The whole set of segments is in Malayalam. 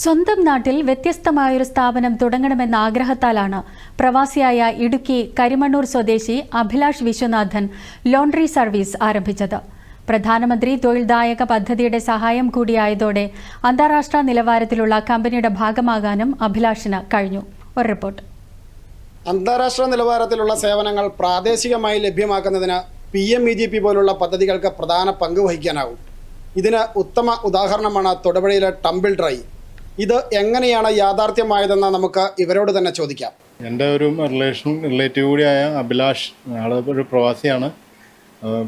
സ്വന്തം നാട്ടിൽ വ്യത്യസ്തമായൊരു സ്ഥാപനം തുടങ്ങണമെന്ന ആഗ്രഹത്താലാണ് പ്രവാസിയായ ഇടുക്കി കരിമണ്ണൂർ സ്വദേശി അഭിലാഷ് വിശ്വനാഥൻ ലോണ്ടറി സർവീസ് ആരംഭിച്ചത്. പ്രധാനമന്ത്രി തൊഴിൽദായക പദ്ധതിയുടെ സഹായം കൂടിയായതോടെ അന്താരാഷ്ട്ര നിലവാരത്തിലുള്ള കമ്പനിയുടെ ഭാഗമാകാനും അഭിലാഷിന് കഴിഞ്ഞു. ഒരു റിപ്പോർട്ട്. അന്താരാഷ്ട്ര നിലവാരത്തിലുള്ള സേവനങ്ങൾ പ്രാദേശികമായി ലഭ്യമാക്കുന്നതിന് P M E G P പോലുള്ള പദ്ധതികൾക്ക് പ്രധാന പങ്ക് വഹിക്കാനാവും ഇതിന് ഉത്തമ ഉദാഹരണമാണ് തൊടുപുഴയിലെ ടംബിൾ ഡ്രൈ ഇത് എങ്ങനെയാണ് യാഥാർത്ഥ്യമായതെന്ന് നമുക്ക് ഇവരോട് തന്നെ ചോദിക്കാം. എന്റെ ഒരു റിലേഷൻ റിലേറ്റീവ് കൂടിയായ അഭിലാഷ്. ആൾ ഒരു പ്രവാസിയാണ്.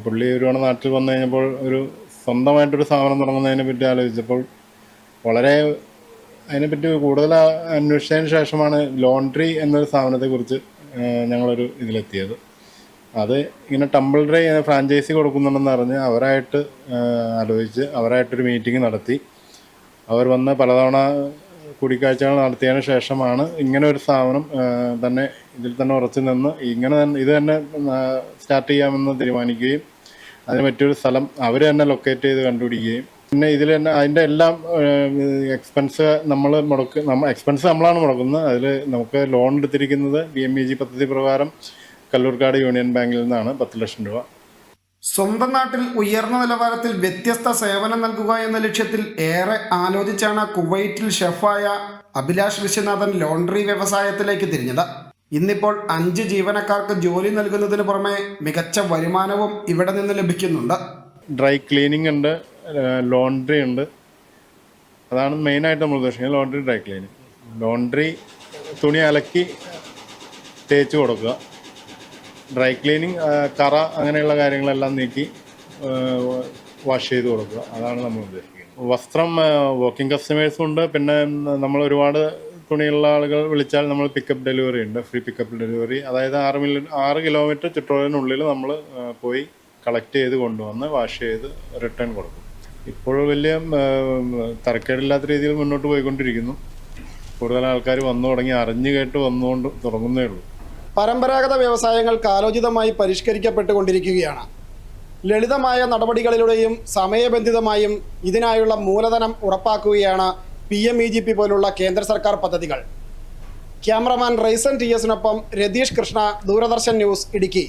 പുള്ളി ഒരുപാട് നാട്ടിൽ വന്നു കഴിഞ്ഞപ്പോൾ ഒരു സ്വന്തമായിട്ടൊരു സ്ഥാപനം തുടങ്ങുന്നതിനെ പറ്റി ആലോചിച്ചപ്പോൾ വളരെ അതിനെപ്പറ്റി കൂടുതൽ അന്വേഷിച്ചതിന് ശേഷമാണ് ലോണ്ട്രി എന്നൊരു സ്ഥാപനത്തെക്കുറിച്ച് ഞങ്ങളൊരു ഇതിലെത്തിയത്. അത് ഇങ്ങനെ ടംബിൾ ഡ്രൈ ഫ്രാഞ്ചൈസി കൊടുക്കുന്നുണ്ടെന്ന് അറിഞ്ഞ് അവരായിട്ട് ആലോചിച്ച് അവരായിട്ടൊരു മീറ്റിംഗ് നടത്തി. അവർ വന്ന് പലതവണ കൂടിക്കാഴ്ചകൾ നടത്തിയതിന് ശേഷമാണ് ഇങ്ങനെ ഒരു സ്ഥാപനം തന്നെ ഇതിൽ തന്നെ ഉറച്ചു നിന്ന് ഇങ്ങനെ തന്നെ ഇത് തന്നെ സ്റ്റാർട്ട് ചെയ്യാമെന്ന് തീരുമാനിക്കുകയും അതിന് മറ്റൊരു സ്ഥലം അവർ തന്നെ ലൊക്കേറ്റ് ചെയ്ത് കണ്ടുപിടിക്കുകയും. പിന്നെ ഇതിൽ തന്നെ അതിന്റെ എല്ലാം എക്സ്പെൻസ് നമ്മൾ മുടക്ക് നമ്മൾ എക്സ്പെൻസ് നമ്മളാണ് മുടക്കുന്നത്. അതിൽ നമുക്ക് ലോൺ എടുത്തിരിക്കുന്നത് ബി എം ഇ ജി പദ്ധതി പ്രകാരം കല്ലൂർക്കാട് യൂണിയൻ ബാങ്കിൽ നിന്നാണ് പത്ത് ലക്ഷം രൂപ. സ്വന്തം നാട്ടിൽ ഉയർന്ന നിലവാരത്തിൽ വ്യത്യസ്ത സേവനം നൽകുക എന്ന ലക്ഷ്യത്തിൽ ഏറെ ആലോചിച്ചാണ് കുവൈറ്റിൽ ഷെഫായ അഭിലാഷ് വിശ്വനാഥൻ ലോണ്ടറി വ്യവസായത്തിലേക്ക് തിരിഞ്ഞത്. ഇന്നിപ്പോൾ അഞ്ച് ജീവനക്കാർക്ക് ജോലി നൽകുന്നതിന് പുറമെ മികച്ച വരുമാനവും ഇവിടെ നിന്ന് ലഭിക്കുന്നുണ്ട്. ഡ്രൈ ക്ലീനിങ് ഉണ്ട് ലോണ്ടറി ഉണ്ട്. അതാണ് മെയിനായിട്ട് നമ്മൾ ഉദ്ദേശിക്കുന്നത് ലോണ്ടറി ഡ്രൈ ക്ലീനിങ് ലോണ്ടറി തുണി അലക്കി തേച്ച് കൊടുക്കുക. ഡ്രൈ ക്ലീനിങ് കറ അങ്ങനെയുള്ള കാര്യങ്ങളെല്ലാം നീക്കി വാഷ് ചെയ്ത് കൊടുക്കുക. അതാണ് നമ്മൾ ഉദ്ദേശിക്കുന്നത്. വസ്ത്രം വർക്കിംഗ് കസ്റ്റമേഴ്സും ഉണ്ട്. പിന്നെ നമ്മൾ ഒരുപാട് തുണിയുള്ള ആളുകൾ വിളിച്ചാൽ നമ്മൾ പിക്കപ്പ് ഡെലിവറി ഉണ്ട്. ഫ്രീ പിക്കപ്പ് ഡെലിവറി അതായത് ആറ് മില്ലി ആറ് കിലോമീറ്റർ ചുറ്റളവിനുള്ളിൽ നമ്മൾ പോയി കളക്ട് ചെയ്ത് കൊണ്ടുവന്ന് വാഷ് ചെയ്ത് റിട്ടേൺ കൊടുക്കും. ഇപ്പോൾ വലിയ തരക്കേടില്ലാത്ത രീതിയിൽ മുന്നോട്ട് പോയിക്കൊണ്ടിരിക്കുന്നു. കൂടുതൽ ആൾക്കാർ വന്നു തുടങ്ങി അറിഞ്ഞു കേട്ട് വന്നുകൊണ്ട് തുടങ്ങുന്നേ ഉള്ളൂ. പരമ്പരാഗത വ്യവസായങ്ങൾ കാലോചിതമായി പരിഷ്കരിക്കപ്പെട്ടുകൊണ്ടിരിക്കുകയാണ്. ലളിതമായ നടപടികളിലൂടെയും സമയബന്ധിതമായും ഇതിനായുള്ള മൂലധനം ഉറപ്പാക്കുകയാണ് P M E G P പോലുള്ള കേന്ദ്ര സർക്കാർ പദ്ധതികൾ. ക്യാമറമാൻ റൈസൻ ടി എസിനൊപ്പം രതീഷ് കൃഷ്ണ ദൂരദർശൻ ന്യൂസ് ഇടുക്കി.